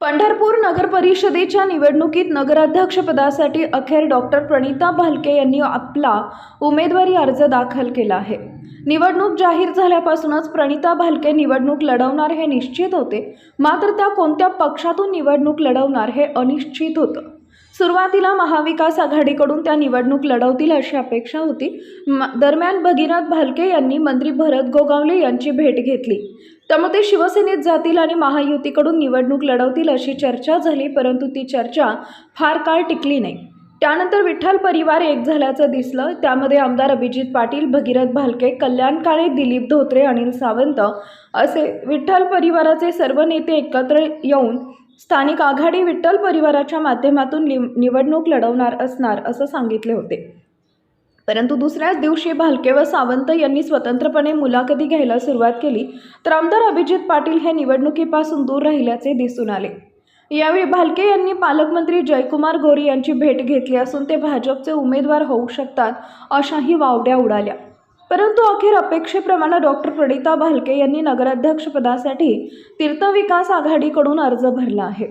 पंढरपूर नगर परिषदेच्या निवडणुकीत नगराध्यक्षपदासाठी अखेर डॉक्टर प्रणिता भालके यांनी आपला उमेदवारी अर्ज दाखल केला आहे. निवडणूक जाहीर झाल्यापासूनच प्रणिता भालके निवडणूक लढवणार हे निश्चित होते. मात्र त्या कोणत्या पक्षातून निवडणूक लढवणार हे अनिश्चित होतं. सुरुवातीला महाविकास आघाडीकडून त्या निवडणूक लढवतील अशी अपेक्षा होती. दरम्यान भगीरथ भालके यांनी मंत्री भरत गोगावले यांची भेट घेतली. त्यामुळे ते शिवसेनेत जातील आणि महायुतीकडून निवडणूक लढवतील अशी चर्चा झाली परंतु ती चर्चा फार काळ टिकली नाही. त्यानंतर विठ्ठल परिवार एक झाल्याचं दिसलं. त्यामध्ये आमदार अभिजित पाटील भगीरथ भालके कल्याण काळे दिलीप धोत्रे अनिल सावंत असे विठ्ठल परिवाराचे सर्व नेते एकत्र येऊन स्थानिक आघाडी विठ्ठल परिवाराच्या माध्यमातून निव- निवडणूक लढवणार असणार असं सांगितले होते. परंतु दुसऱ्याच दिवशी भालके व सावंत यांनी स्वतंत्रपणे मुलाखती घ्यायला सुरुवात केली तर आमदार अभिजित पाटील हे निवडणुकीपासून दूर राहिल्याचे दिसून आले. यावेळी भालके यांनी पालकमंत्री जयकुमार गोरे यांची भेट घेतली असून ते भाजपचे उमेदवार होऊ शकतात अशाही वावड्या उडाल्या. परंतु अखेर अपेक्षेप्रमाणे डॉक्टर प्रणिता भालके यांनी नगराध्यक्षपदासाठी तीर्थविकास आघाडीकडून अर्ज भरला आहे.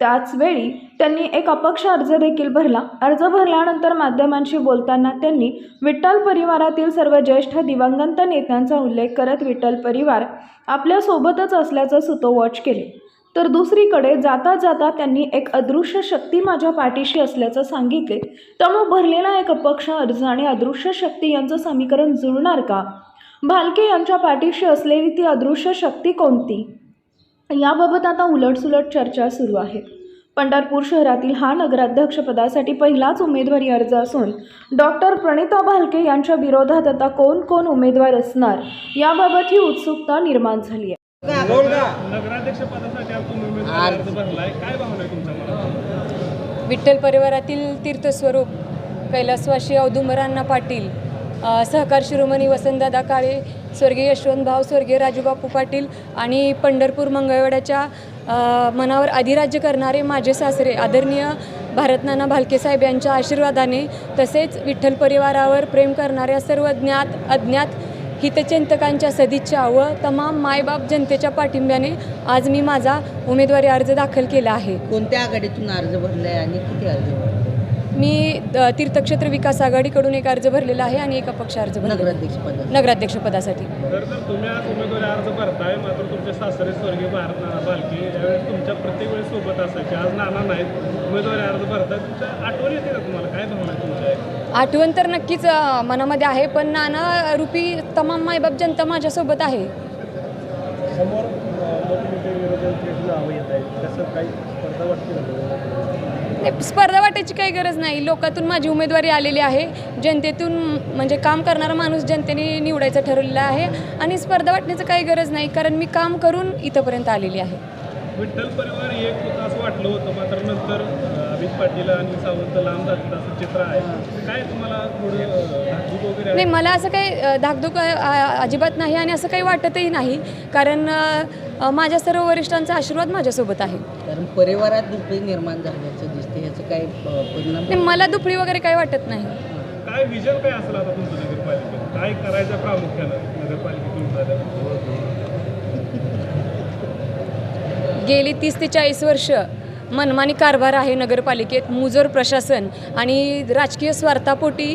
त्याचवेळी त्यांनी एक अपक्ष अर्ज देखील भरला. अर्ज भरल्यानंतर माध्यमांशी बोलताना त्यांनी विठ्ठल परिवारातील सर्व ज्येष्ठ दिवंगत नेत्यांचा उल्लेख करत विठ्ठल परिवार आपल्यासोबतच असल्याचं सुतोवॉच केले. तर दुसरीकडे जाता जाता त्यांनी एक अदृश्य शक्ती माझ्या पाठीशी असल्याचं सांगितले. त्यामुळे भरलेला एक अपक्ष अर्ज आणि अदृश्य शक्ती यांचं समीकरण जुळणार का? भालके यांच्या पाठीशी असलेली ती अदृश्य शक्ती कोणती? याबाबत आता उलटसुलट चर्चा सुरू आहे. पंढरपूर शहरातील हा नगराध्यक्षपदासाठी पहिलाच उमेदवारी अर्ज असून डॉक्टर प्रणिता भालके यांच्या विरोधात आता कोण कोण उमेदवार असणार? याबाबत ही उत्सुकता निर्माण झाली आहे. नगराध्यक्ष पदासाठी आपण उमेदवारी अर्ज भरलाय. काय भावना आहे तुमच्या मनात? विठ्ठल परिवारातील तीर्थस्वरूप कैलासवासी औदुंबरांना पाटील सहकार शिरोमणी वसंतदादा काळे स्वर्गीय यशवंतभाव स्वर्गीय राजूबापू पाटील आणि पंढरपूर मंगळवेड्याच्या मनावर अधिराज्य करणारे माझे सासरे आदरणीय भारतनाना भालकेसाहेब यांच्या आशीर्वादाने तसेच विठ्ठल परिवारावर प्रेम करणाऱ्या सर्व ज्ञात अज्ञात हितचिंतकांच्या सदिच्छा व तमाम मायबाप जनतेच्या पाठिंब्याने आज मी माझा उमेदवारी अर्ज दाखल केला आहे. कोणत्या आघाडीतून अर्ज भरलाय आणि किती अर्ज भरला मी तीर्थक्षेत्र विकास आघाडीकडून एक अर्ज भरलेला आहे आणि एक अपक्ष अर्ज भरलेला आहे. नगराध्यक्ष पद नगराध्यक्षपदासाठी. तर तर तुम्ही आज उमेदवारी अर्ज भरताय मात्र तुमचे सासरे स्वर्गीय भारत नाना बालके यावेळेस तुमच्या प्रत्येक वेळेस सोबत असायचे. आज नाना नाहीत उमेदवारी अर्ज भरताय. तुमच्या आठवण येते का तुम्हाला? काय भावना आहे तुमच्या? आठवण तर नक्कीच अ, मनामध्ये आहे पण नाना रूपी तमाम मायबाप जनता माझ्यासोबत आहे. समोर मोठमोठे विरोधी नावं येत आहेत. कसं काही स्पर्धा वाटते नाही, स्पर्धा वाटायची काही गरज नाही. लोकातून माझी उमेदवारी आलेली आहे. जनतेतून म्हणजे काम करणारा माणूस जनतेने निवडायचं ठरवलेलं आहे आणि स्पर्धा वाटण्याचं काही गरज नाही कारण मी काम करून इथंपर्यंत आलेली आहे. विठ्ठल परिवार एक होतं असं वाटलं होतं मात्र नंतर अमित पाटील आणि सावंत लांब जातात असं चित्र आहे. काय तुम्हाला थोडं वगैरे? नाही मला असं काही धाकधूक अजिबात नाही आणि असं काही वाटतही नाही. कारण माझ्या सर्व वरिष्ठांचा आशीर्वाद माझ्यासोबत आहे. कारण परिवारात दुसरी निर्माण झाल्याचं दिसते ह्याचं काय प- परिणाम नाही मला दुपडी वगैरे काही वाटत नाही. काय विजन काय असेल आता तुमचं नगरपालिकेत? काय करायचं प्रामुख्यानं नगरपालिकेतून गेली तीस ते चाळीस वर्ष मनमानी कारभार आहे नगरपालिकेत मुजोर प्रशासन आणि राजकीय स्वार्थापोटी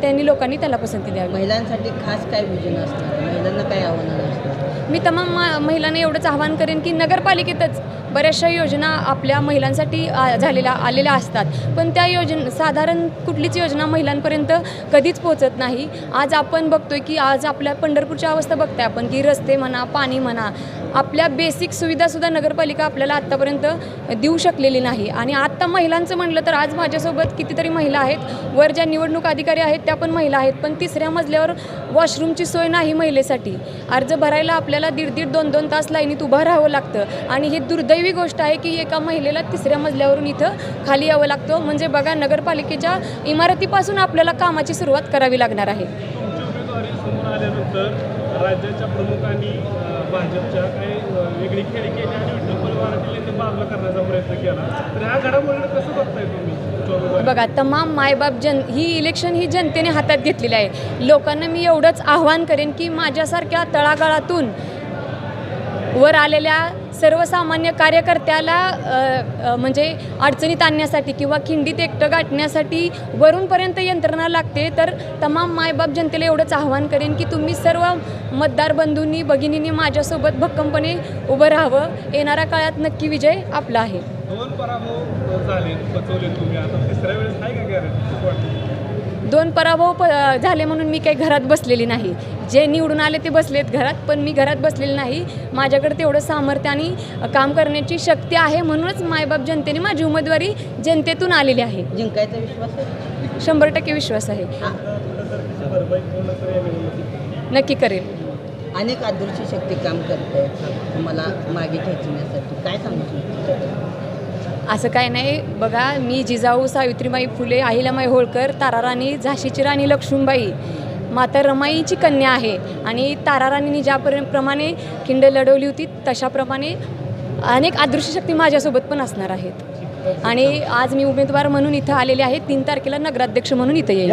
त्यांनी लोकांनी त्याला पसंती द्यावी. महिलांसाठी खास काय विजन असणार? महिलांना काय आव्हानं असणार? मी तमाम मा- महिलांना एवढंच आवाहन करेन की नगरपालिकेतच बऱ्याचशा योजना आपल्या महिलांसाठी आ, झालेल्या आलेल्या असतात. पण त्या योजना साधारण कुठलीच योजना महिलांपर्यंत कधीच पोहोचत नाही. आज आपण बघतोय की आज आपल्या पंढरपूरची अवस्था बघताय आपण की रस्ते म्हणा पाणी म्हणा आपल्या बेसिक सुविधासुद्धा नगरपालिका आपल्याला आत्तापर्यंत देऊ शकलेली नाही. आणि आत्ता महिलांचं म्हटलं तर आज माझ्यासोबत कितीतरी महिला आहेत. वर ज्या निवडणूक अधिकारी आहेत त्या पण महिला आहेत. पण तिसऱ्या मजल्यावर वॉशरूमची सोय नाही महिलेसाठी. अर्ज भरायला आपल्याला दीड दीड दोन दोन तास लाईनीत उभं राहावं लागतं. आणि ही दुर्दैवी गोष्ट आहे की एका महिलेला तिसऱ्या मजल्यावरून इथं खाली यावं लागतं. म्हणजे बघा नगरपालिकेच्या इमारतीपासून आपल्याला कामाची सुरुवात करावी लागणार आहे. राज्याच्या प्रमुखांनी अं, भाजपच्या काही वेगळी खेळी केली आणि विठ्ठल परिवारातील ते बाजूला करण्याचा प्रयत्न केला. तर ह्या घडामोडीकडे कसं बघताय तुम्ही? बघा तमाम मायबाप जन ही इलेक्शन ही जनतेने हातात घेतलेली आहे. लोकांना मी एवढंच आव्हान करेन की माझ्यासारख्या तळागाळातून वर आलेल्या सर्वसामान्य कार्यकर्त्याला म्हणजे अडचणीत आणण्यासाठी किंवा खिंडीत एकटं गाठण्यासाठी वरूनपर्यंत यंत्रणा लागते तर तमाम मायबाप जनतेला एवढंच आव्हान करेन की तुम्ही सर्व मतदार बंधूंनी भगिनींनी माझ्यासोबत भक्कमपणे उभं राहावं. येणाऱ्या काळात नक्की विजय आपला आहे. दोन पराभव प झाले म्हणून मी काही घरात बसलेली नाही. जे निवडून आले ते बसलेत घरात पण मी घरात बसलेली नाही. माझ्याकडे तेवढं सामर्थ्य आणि काम करण्याची शक्ती आहे म्हणूनच मायबाप जनतेने माझी उमेदवारी जनतेतून आलेली आहे. जिंकायचा विश्वास आहे? शंभर टक्के विश्वास आहे. नक्की करेल अनेक आदर्श शक्ती काम करत तुम्हाला मागे खेचण्यासाठी काय सांगू शकतो? असं काय नाही. बघा मी जिजाऊ सावित्रीबाई फुले अहिल्यामाई होळकर ताराराणी झाशीची राणी लक्ष्मीबाई माता रमाईची कन्या आहे. आणि ताराराणींनी ज्यापर्यंत प्रमाणे खिंड लढवली होती तशाप्रमाणे अनेक आदर्श शक्ती माझ्यासोबत पण असणार आहेत. आणि आज मी उमेदवार म्हणून इथं आलेले आहे. तीन तारखेला नगराध्यक्ष म्हणून इथं येईल.